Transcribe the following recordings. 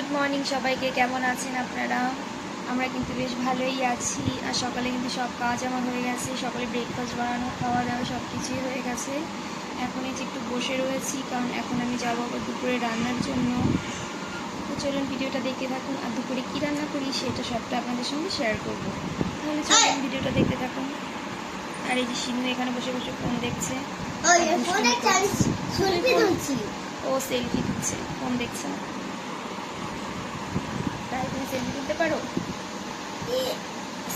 Good morning সবাইকে কেমন আছেন আপনারা? আমরা কিন্তু বেশ ভালোই আছি আর সকালে কিন্তু সব কাজ আমার হয়ে গেছে। সকালে ব্রেকফাস্ট বানানো খাওয়া দাওয়া সব কিছুই হয়ে গেছে। এখন এই যে একটু বসে রয়েছি কারণ এখন আমি যাব আবার দুপুরে রান্নার জন্য। তো চলুন ভিডিওটা দেখতে থাকুন আর দুপুরে কী রান্না করি সেটা সবটা আপনাদের সঙ্গে শেয়ার করব। তাহলে চলুন ভিডিওটা দেখতে থাকুন। আর এই যে সিন্ধু এখানে বসে বসে ফোন দেখছে। ও সেলফি তুলছে ফোন দেখছে না। সেলফি তুলতে পারো?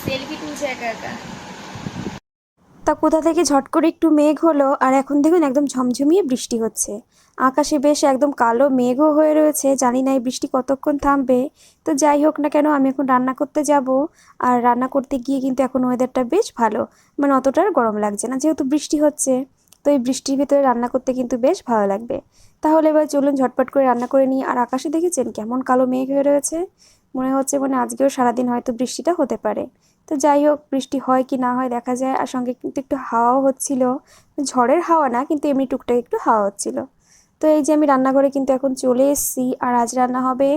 সেলফি তুলছে একা একা। তা কোথা থেকে ঝট করে একটু মেঘ হলো, আর এখন দেখুন একদম ঝমঝমিয়ে বৃষ্টি হচ্ছে। আকাশে বেশ একদম কালো মেঘও হয়ে রয়েছে, জানি না এই বৃষ্টি কতক্ষণ থামবে। তো যাই হোক না কেন, আমি এখন রান্না করতে যাব, আর রান্না করতে গিয়ে কিন্তু এখন ওয়েদারটা বেশ ভালো। মানে অতটা গরম লাগছে না, যেহেতু বৃষ্টি হচ্ছে। তো এই বৃষ্টির ভিতরে রান্না করতে কিন্তু বেশ ভালো লাগবে। তাহলে এবার চলুন ঝটপট করে রান্না করে নিই, আর আকাশে দেখেছেন কেমন কালো মেঘ হয়ে রয়েছে? মনে হচ্ছে মানে আজকেও সারাদিন হয়তো বৃষ্টিটা হতে পারে। তো যাই হোক, বৃষ্টি হয় কি না হয় দেখা যায়, আর সঙ্গে কিন্তু একটু হাওয়াও হচ্ছিল। ঝড়ের হাওয়া না, কিন্তু এমনি টুকটাক একটু হাওয়া হচ্ছিল। তো এই যে আমি রান্নাঘরে কিন্তু এখন চলে এসেছি, আর আজ রান্না হবে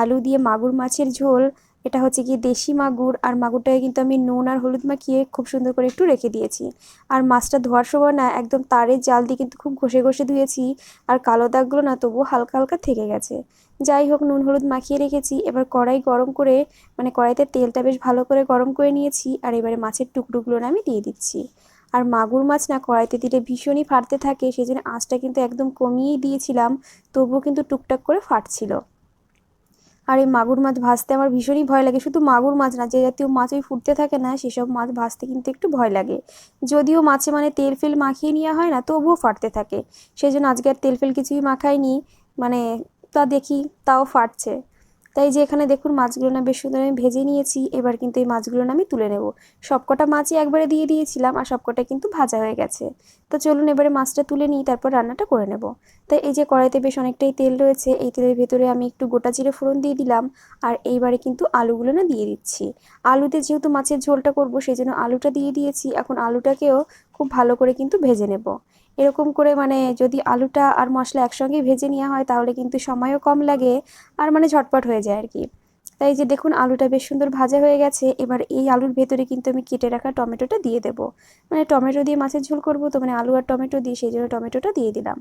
আলু দিয়ে মাগুর মাছের ঝোল। এটা হচ্ছে কি দেশি মাগুর, আর মাগুরটাকে কিন্তু আমি নুন আর হলুদ মাখিয়ে খুব সুন্দর করে একটু রেখে দিয়েছি। আর মাছটা ধোয়ার সময় না, একদম তারের জাল দিয়ে কিন্তু খুব ঘষে ঘষে ধুয়েছি, আর কালো দাগগুলো না তবুও হালকা হালকা থেকে গেছে। যাই হোক, নুন, হলুদ মাখিয়ে রেখেছি। এবার কড়াই গরম করে মানে কড়াইতে তেলটা বেশ ভালো করে গরম করে নিয়েছি আর এবারে মাছের টুকরোগুলো আমি দিয়ে দিচ্ছি। আর মাগুর মাছ না কড়াইতে দিলে ভীষণই ফাটতে থাকে সেই জন্য আঁচটা কিন্তু একদম কমিয়েই দিয়েছিলাম, তবুও কিন্তু টুকটাক করে ফাটছিল। আর এই মাগুর মাছ ভাজতে আমার ভীষণই ভয় লাগে, শুধু মাগুর মাছ না, যে জাতীয় মাছ ওই ফুটতে থাকে না, সেসব মাছ ভাজতে কিন্তু একটু ভয় লাগে। যদিও মাছে মানে তেল ফেল মাখিয়ে নেওয়া হয় না, তবুও ফাটতে থাকে। সেই জন্য আজকে আর তেল ফেল কিছুই মাখাইনি মানে তা দেখি, তাও ফাটছে। তাই যে এখানে দেখুন মাছগুলো না বেশ সুন্দর আমি ভেজে নিয়েছি, এবার কিন্তু এই মাছগুলো আমি তুলে নেব। সবকটা মাছই একবারে দিয়ে দিয়েছিলাম আর সবকটা কিন্তু ভাজা হয়ে গেছে। তো চলুন এবারে মাছটা তুলে নিই, তারপর রান্নাটা করে নেব। তাই এই যে কড়াইতে বেশ অনেকটাই তেল রয়েছে, এই তেলের ভেতরে আমি একটু গোটা জিরে ফোড়ন দিয়ে দিলাম আর এইবারে কিন্তু আলুগুলো না দিয়ে দিচ্ছি। আলুতে যেহেতু মাছের ঝোলটা করব, সেই জন্য আলুটা দিয়ে দিয়েছি, এখন আলুটাকেও খুব ভালো করে কিন্তু ভেজে নেব। এরকম করে মানে যদি আলুটা আর মশলা একসঙ্গে ভেজে নেওয়া হয়, তাহলে কিন্তু সময়ও কম লাগে আর মানে ঝটপট হয়ে যায় আর কি তাই যে দেখুন আলুটা বেশ সুন্দর ভাজা হয়ে গেছে, এবার এই আলুর ভেতরে কিন্তু আমি কেটে রাখা টমেটোটা দিয়ে দেব। মানে টমেটো দিয়ে মাছের ঝোল করব তো মানে আলু আর টমেটো দিয়ে সেই জন্য টমেটোটা দিয়ে দিলাম।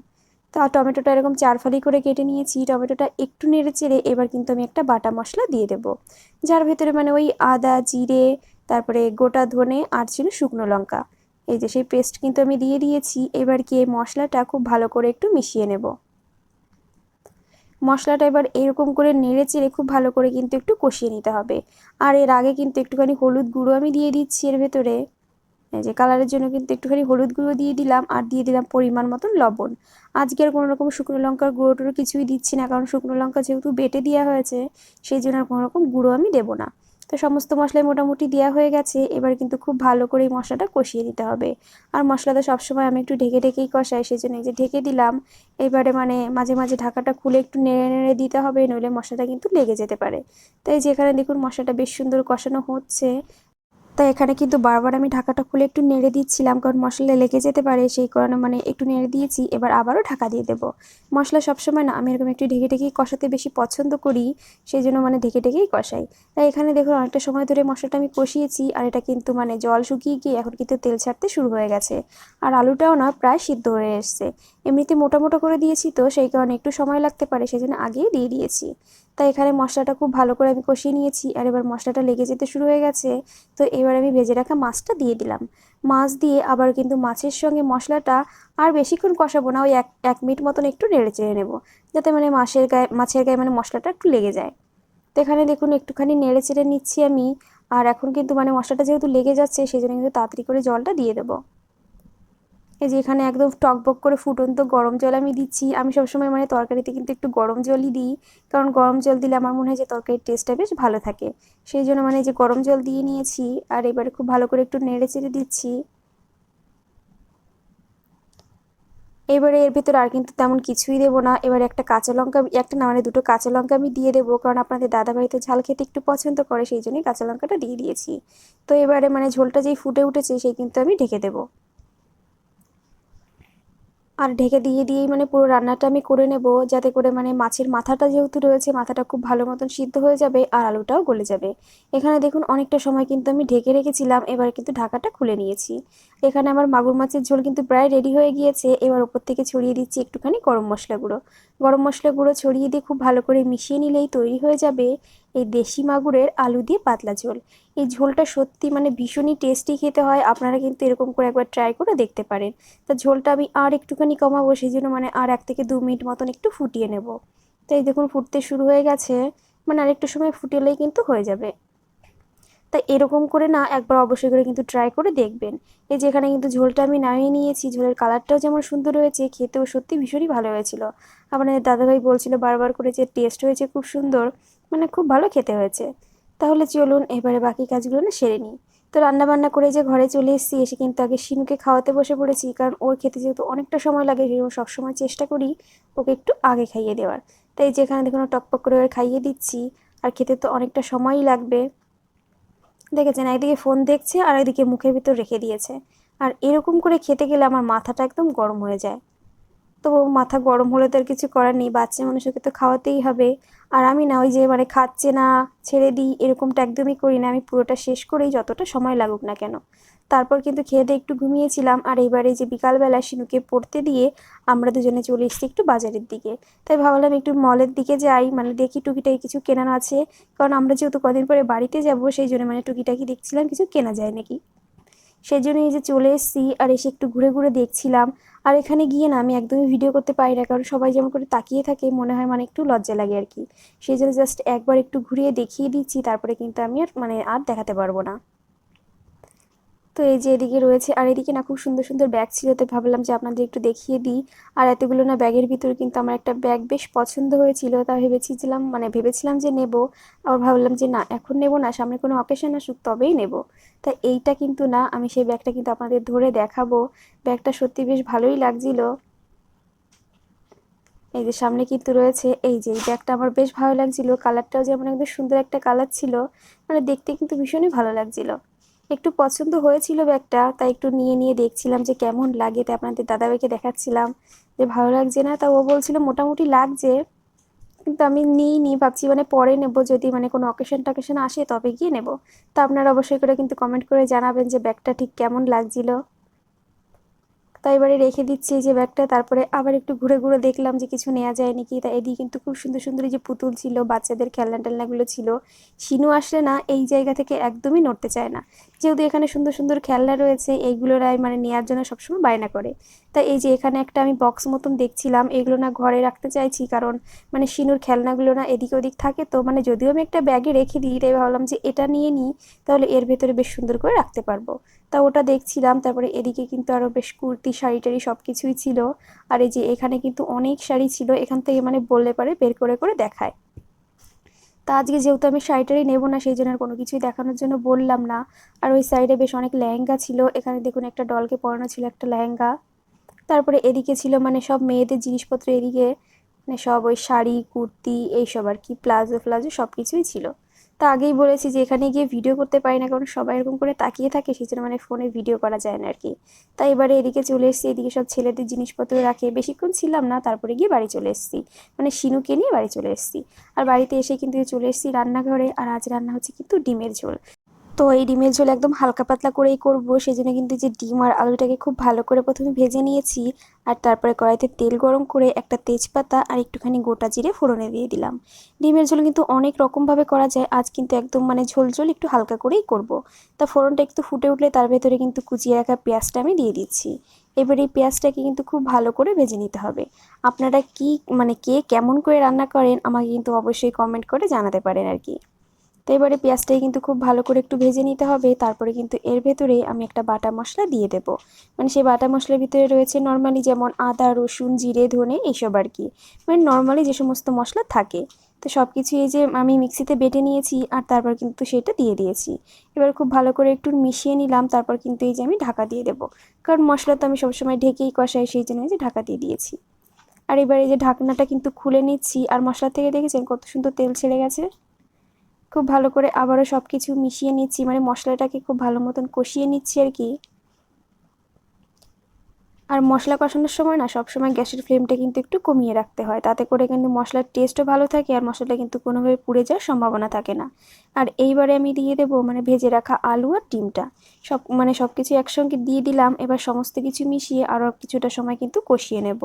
তো টমেটোটা এরকম চার ফালি করে কেটে নিয়েছি, টমেটোটা একটু নেড়ে চেড়ে এবার কিন্তু আমি একটা বাটা মশলা দিয়ে দেব। যার ভেতরে মানে ওই আদা, জিরে, তারপরে গোটা ধনে আর ছিল শুকনো লঙ্কা। এই যে সেই পেস্ট কিন্তু আমি দিয়ে দিয়েছি, এবার কি এই মশলাটা খুব ভালো করে একটু মিশিয়ে নেব। মশলাটা এবার এরকম করে নেড়ে চেড়ে খুব ভালো করে কিন্তু একটু কষিয়ে নিতে হবে। আর এর আগে কিন্তু একটুখানি হলুদ গুঁড়ো আমি দিয়ে দিচ্ছি এর ভেতরে। এই যে কালারের জন্য কিন্তু একটুখানি হলুদ গুঁড়ো দিয়ে দিলাম আর দিয়ে দিলাম পরিমাণ মতন লবণ। আজকে আর কোনো রকম শুকনো লঙ্কার গুঁড়ো টুড়ো কিছুই দিচ্ছি না, কারণ শুকনো লঙ্কা যেহেতু বেটে দেওয়া হয়েছে, সেই জন্য আর কোনো রকম গুঁড়ো আমি দেবো না। তো সমস্ত মশলাই মোটামুটি দেওয়া হয়ে গেছে। এবার কিন্তু খুব ভালো করে এই মশলাটা কষিয়ে দিতে হবে। আর মশলাটা সবসময় আমি একটু ঢেকে ঢেকেই কষাই সেই জন্য যে ঢেকে দিলাম। এবারে মানে মাঝে মাঝে ঢাকাটা খুলে একটু নেড়ে নেড়ে দিতে হবে, নইলে মশলাটা কিন্তু লেগে যেতে পারে। তাই যেখানে দেখুন মশলাটা বেশ সুন্দর কষানো হচ্ছে। তাই এখানে কিন্তু বারবার আমি ঢাকাটা খুলে একটু নেড়ে দিচ্ছিলাম, কারণ মশলা লেগে যেতে পারে, সেই কারণে মানে একটু নেড়ে দিয়েছি। এবার আবারও ঢাকা দিয়ে দেবো। মশলা সবসময় না, আমি এরকম একটু ঢেকে ঢেকেই কষাতে বেশি পছন্দ করি, সেই জন্য মানে ঢেকে ঢেকেই কষাই। তাই এখানে দেখুন, অনেকটা সময় ধরে মশলাটা আমি কষিয়েছি, আর এটা কিন্তু মানে জল শুকিয়ে গিয়ে এখন কিন্তু তেল ছাড়তে শুরু হয়ে গেছে। আর আলুটাও না প্রায় সিদ্ধ হয়ে এসছে। এমনিতে মোটা মোটা করে দিয়েছি তো, সেই কারণে একটু সময় লাগতে পারে, সেই জন্য আগেই দিয়ে দিয়েছি। তাই এখানে মশলাটা খুব ভালো করে আমি কষিয়ে নিয়েছি আর এবার মশলাটা লেগে যেতে শুরু হয়ে গেছে। তো এবার আমি ভেজে রাখা মাছটা দিয়ে দিলাম। মাছ দিয়ে আবার কিন্তু মাছের সঙ্গে মশলাটা আর বেশিক্ষণ কষাবো না, ওই এক এক মিনিট মতন একটু নেড়ে চেড়ে নেব, যাতে মানে মাছের গায়ে মাছের গায়ে মানে মশলাটা একটু লেগে যায়। তো এখানে দেখুন একটুখানি নেড়ে চেড়ে নিচ্ছি আমি, আর এখন কিন্তু মানে মশলাটা যেহেতু লেগে যাচ্ছে, সেই জন্য কিন্তু তাড়াতাড়ি করে জলটা দিয়ে দেবো। এই যে এখানে একদম টকবক করে ফুটন্ত গরম জল আমি দিচ্ছি। আমি সবসময় মানে তরকারিতে কিন্তু একটু গরম জলই দিই, কারণ গরম জল দিলে আমার মনে হয় যে তরকারির টেস্টটা বেশ ভালো থাকে। সেই জন্য মানে যে গরম জল দিয়ে নিয়েছি, আর এবারে খুব ভালো করে একটু নেড়ে চেড়ে দিচ্ছি। এবারে এর ভেতরে আর কিন্তু তেমন কিছুই দেবো না। এবারে একটা কাঁচা লঙ্কা, একটা না মানে দুটো কাঁচা লঙ্কা আমি দিয়ে দেবো, কারণ আপনাদের দাদাভাই তো ঝাল খেতে একটু পছন্দ করে, সেই জন্যই কাঁচা লঙ্কাটা দিয়ে দিয়েছি। তো এবারে মানে ঝোলটা যেই ফুটে উঠেছে, সেই কিন্তু আমি ঢেকে দেবো। আর ঢেকে দিয়ে দিয়েই মানে পুরো রান্নাটা আমি করে নেব, যাতে করে মানে মাছের মাথাটা যেহেতু রয়েছে, মাথাটা খুব ভালো মতন সিদ্ধ হয়ে যাবে আর আলুটাও গলে যাবে। এখানে দেখুন অনেকটা সময় কিন্তু আমি ঢেকে রেখেছিলাম, এবার কিন্তু ঢাকাটা খুলে নিয়েছি। এখানে আমার মাগুর মাছের ঝোল কিন্তু প্রায় রেডি হয়ে গিয়েছে, এবার ওপর থেকে ছড়িয়ে দিচ্ছি একটুখানি গরম মশলা গুঁড়ো। গরম মশলা গুঁড়ো ছড়িয়ে দিয়ে খুব ভালো করে মিশিয়ে নিলেই তৈরি হয়ে যাবে। এই দেশি মাগুরের আলু দিয়ে পাতলা ঝোল। এই ঝোলটা সত্যি মানে ভীষণই টেস্টি খেতে হয়, আপনারা কিন্তু এরকম করে একবার ট্রাই করে দেখতে পারেন। তা ঝোলটা আমি আর একটুখানি কমাবো সেই জন্য মানে আর এক থেকে দু মিনিট মতন একটু ফুটিয়ে নেব। তো এই দেখুন ফুটতে শুরু হয়ে গেছে মানে আরেকটু সময় ফুটিলেই কিন্তু হয়ে যাবে। তাই এরকম করে না একবার অবশ্যই করে কিন্তু ট্রাই করে দেখবেন। এই যে এখানে কিন্তু ঝোলটা আমি নামিয়ে নিয়েছি, ঝোলের কালারটাও যেমন সুন্দর হয়েছে, খেতেও সত্যি ভীষণই ভালো হয়েছিল। আপনাদের দাদাভাই বলছিল বারবার করে যে টেস্ট হয়েছে খুব সুন্দর মানে খুব ভালো খেতে হয়েছে। তাহলে চলুন এবারে বাকি কাজগুলো না সেরে নিই। তো রান্না বান্না করে যে ঘরে চলে এসেছি, এসে কিন্তু আগে শিনুকে খাওয়াতে বসে পড়েছি, কারণ ওর খেতে যেহেতু অনেকটা সময় লাগে সেই জন্য সবসময় চেষ্টা করি ওকে একটু আগে খাইয়ে দেওয়ার। তাই যেখানে দেখুন টকপক করে ওর খাইয়ে দিচ্ছি, আর খেতে তো অনেকটা সময়ই লাগবে। দেখেছেন, একদিকে ফোন দেখছে, আর একদিকে মুখের ভিতর রেখে দিয়েছে। আর এরকম করে খেতে গেলে আমার মাথাটা একদম গরম হয়ে যায়। তো মাথা গরম হলে তো আর কিছু করার নেই, বাচ্চা মানুষকে তো খাওয়াতেই হবে। আর আমি না ওই যে মানে খাচ্ছে না, ছেড়ে দিই, এরকমটা একদমই করি না। আমি পুরোটা শেষ করেই যতটা সময় লাগুক না কেন। তারপর কিন্তু খেয়ে দিয়ে একটু ঘুমিয়েছিলাম, আর এইবারে যে বিকালবেলা শিনুকে পড়তে দিয়ে আমরা দুজনে চলে এসেছি একটু বাজারের দিকে। তাই ভাবলাম একটু মলের দিকে যাই মানে দেখি টুকিটাকি কিছু কেনানো আছে। কারণ আমরা যেহেতু কদিন পরে বাড়িতে যাব, সেই জন্য মানে টুকিটাকি দেখছিলাম, কিছু কেনা যায় নাকি। সেই জন্য এই যে চলে এসেছি আর এসে একটু ঘুরে ঘুরে দেখছিলাম। আর এখানে গিয়ে না আমি একদমই ভিডিও করতে পারি না, কারণ সবাই যেমন করে তাকিয়ে থাকে, মনে হয় মানে একটু লজ্জা লাগে আর কি। সেই জন্য জাস্ট একবার একটু ঘুরিয়ে দেখিয়ে দিচ্ছি, তারপরে কিন্তু আমি আর মানে আর দেখাতে পারব না। তো এই যে এদিকে রয়েছে, আর এদিকে না খুব সুন্দর সুন্দর ব্যাগ ছিল, তো ভাবলাম যে আপনাদের একটু দেখিয়ে দিই। আর এতগুলো না ব্যাগের ভিতরে কিন্তু আমার একটা ব্যাগ বেশ পছন্দ হয়েছিল, তা ভেবেছিলাম মানে ভেবেছিলাম যে নেব। আবার ভাবলাম যে না, এখন নেব না, সামনে কোনো অকেশন আসুক তবেই নেব। তা এইটা কিন্তু না, আমি সেই ব্যাগটা কিন্তু আপনাদের ধরে দেখাবো। ব্যাগটা সত্যি বেশ ভালোই লাগছিল। এই যে সামনে কিন্তু রয়েছে, এই যে এই ব্যাগটা আমার বেশ ভালো লাগছিল। কালারটাও যেমন একদম সুন্দর একটা কালার ছিল মানে দেখতে কিন্তু ভীষণই ভালো লাগছিল। একটু পছন্দ হয়েছিল ব্যাগটা, তাই একটু নিয়ে নিয়ে দেখছিলাম যে কেমন লাগে। তাই আপনাদের দাদাভাইকে দেখাচ্ছিলাম যে ভালো লাগছে না, তা ও বলছিল মোটামুটি লাগছে, কিন্তু আমি নিই নি ভাবছি মানে পরে নেব, যদি মানে কোনো অকেশন টকেশন আসে তবে গিয়ে নেব। তা আপনারা অবশ্যই করে কিন্তু কমেন্ট করে জানাবেন যে ব্যাগটা ঠিক কেমন লাগছিল। তাই এবারে রেখে দিচ্ছি এই যে ব্যাগটা, তারপরে আবার একটু ঘুরে ঘুরে দেখলাম যে কিছু নেওয়া যায় নাকি তা এদিকে কিন্তু খুব সুন্দর সুন্দর যে পুতুল ছিল, বাচ্চাদের খেলনা টেলনাগুলো ছিল। শিনু আসলে না এই জায়গা থেকে একদমই নড়তে চায় না। যেহেতু এখানে সুন্দর সুন্দর খেলনা রয়েছে, এইগুলোরাই মানে নেওয়ার জন্য সবসময় বায়না করে। তাই এই যে এখানে একটা আমি বক্স মতন দেখছিলাম, এগুলো না ঘরে রাখতে চাইছি কারণ মানে শিনুর খেলনাগুলো না এদিক ওদিক থাকে। তো মানে যদিও আমি একটা ব্যাগে রেখে দিই, তাই ভাবলাম যে এটা নিয়ে নিই, তাহলে এর ভেতরে বেশ সুন্দর করে রাখতে পারব। তা ওটা দেখছিলাম, তারপরে এদিকে কিন্তু আরও বেশ কুর্তি, শাড়ি টাড়ি সব কিছুই ছিল। আর এই যে এখানে কিন্তু অনেক শাড়ি ছিল, এখান থেকে মানে বললে পারে বের করে করে দেখায়। তা আজকে যেহেতু আমি শাড়িটারই নেব না, সেই জন্য আর কোনো কিছুই দেখানোর জন্য বললাম না। আর ওই সাইডে বেশ অনেক লেহেঙ্গা ছিল, এখানে দেখুন একটা ডলকে পরানো ছিল একটা লেহেঙ্গা। তারপরে এদিকে ছিল মানে সব মেয়েদের জিনিসপত্র এদিকে মানে সব ওই শাড়ি, কুর্তি এইসব আর কি, প্লাজো ফ্লাজো সব কিছুই ছিল। তা আগেই বলেছি যে এখানে গিয়ে ভিডিও করতে পারি না, কারণ সবাই এরকম করে তাকিয়ে থাকে, সেই জন্য মানে ফোনে ভিডিও করা যায় না আর কি। তাই এবারে এদিকে চলে এসেছি, এদিকে সব ছেলেদের জিনিসপত্র রাখে। বেশিক্ষণ ছিলাম না, তারপরে গিয়ে বাড়ি চলে এসেছি। মানে শিনুকে নিয়ে বাড়ি চলে এসেছি। আর বাড়িতে এসে কিন্তু চলে এসেছি রান্নাঘরে। আর আজ রান্না হচ্ছে কিন্তু ডিমের ঝোল। তো এই ডিমের ঝোল একদম হালকা পাতলা করেই করব সেই জন্য কিন্তু যে ডিম আর আলুটাকে খুব ভালো করে প্রথমে ভেজে নিয়েছি আর তারপরে কড়াইতে তেল গরম করে একটা তেজপাতা আর একটুখানি গোটা জিরে ফোড়নে দিয়ে দিলাম। ডিমের ঝোল কিন্তু অনেক রকমভাবে করা যায়, আজ কিন্তু একদম মানে ঝোল ঝোল একটু হালকা করেই করব। তা ফোড়নটা একটু ফুটে উঠলে তার ভেতরে কিন্তু কুচিয়ে রাখা পেঁয়াজটা আমি দিয়ে দিচ্ছি। এবার এই পেঁয়াজটাকে কিন্তু খুব ভালো করে ভেজে নিতে হবে। আপনারা কি মানে কে কেমন করে রান্না করেন আমাকে কিন্তু অবশ্যই কমেন্ট করে জানাতে পারেন আর কি। তো এবারে পেঁয়াজটাই কিন্তু খুব ভালো করে একটু ভেজে নিতে হবে। তারপরে কিন্তু এর ভেতরে আমি একটা বাটা মশলা দিয়ে দেব। মানে সেই বাটা মশলার ভিতরে রয়েছে নর্মালি যেমন আদা, রসুন, জিরে, ধনে এইসব আর কি। মানে নর্মালি যে সমস্ত মশলা থাকে। তো সব কিছু এই যে আমি মিক্সিতে বেটে নিয়েছি আর তারপর কিন্তু সেটা দিয়ে দিয়েছি। এবার খুব ভালো করে একটু মিশিয়ে নিলাম, তারপর কিন্তু এই যে আমি ঢাকা দিয়ে দেবো। কারণ মশলা তো আমি সবসময় ঢেকেই কষাই, সেই জন্য যে ঢাকা দিয়ে দিয়েছি। আর এবার এই যে ঢাকনাটা কিন্তু খুলে নিচ্ছি। আর মশলা থেকে দেখেছেন কত সুন্দর তেল ছেড়ে গেছে? খুব ভালো করে আবারও সব কিছু মিশিয়ে নিচ্ছি মানে মশলাটাকে খুব ভালো মতন কষিয়ে নিচ্ছি আর কি। আর মশলা কষানোর সময় না সবসময় গ্যাসের ফ্লেমটা কিন্তু একটু কমিয়ে রাখতে হয়, তাতে করে কিন্তু মশলার টেস্টও ভালো থাকে আর মশলাটা কিন্তু কোনোভাবে পুড়ে যাওয়ার সম্ভাবনা থাকে না। আর এইবারে আমি দিয়ে দেবো মানে ভেজে রাখা আলু আর ডিমটা। সব মানে সব কিছু একসঙ্গে দিয়ে দিলাম, এবার সমস্ত কিছু মিশিয়ে আরও কিছুটা সময় কিন্তু কষিয়ে নেব।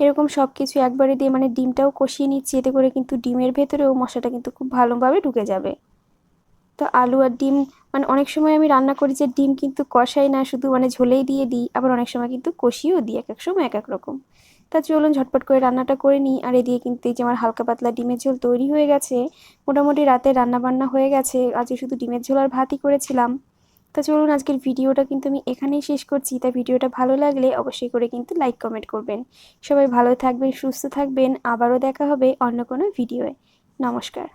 এরকম সব কিছু একবারে দিয়ে মানে ডিমটাও কষিয়ে নিচ্ছি, এতে করে কিন্তু ডিমের ভেতরেও মশলাটা কিন্তু খুব ভালোভাবে ঢুকে যাবে। তো আলু আর ডিম মানে অনেক সময় আমি রান্না করি যে ডিম কিন্তু কষাই না, শুধু মানে ঝোলেই দিয়ে দিই, আবার অনেক সময় কিন্তু কষিয়েও দিই এক এক সময় এক এক রকম। তা চলুন ঝটপট করে রান্নাটা করে নিই, আর এদিকে কিন্তু এই যে আমার হালকা পাতলা ডিমের ঝোল তৈরি হয়ে গেছে, মোটামুটি রাতে রান্না বান্না হয়ে গেছে, আজকে শুধু ডিমের ঝোল আর ভাতই করেছিলাম। তা চলুন আজকের ভিডিওটা কিন্তু আমি এখানেই শেষ করছি। তা ভিডিওটা ভালো লাগলে অবশ্যই করে কিন্তু লাইক, কমেন্ট করবেন। সবাই ভালো থাকবেন, সুস্থ থাকবেন। আবারও দেখা হবে অন্য কোনো ভিডিওয়ে। নমস্কার।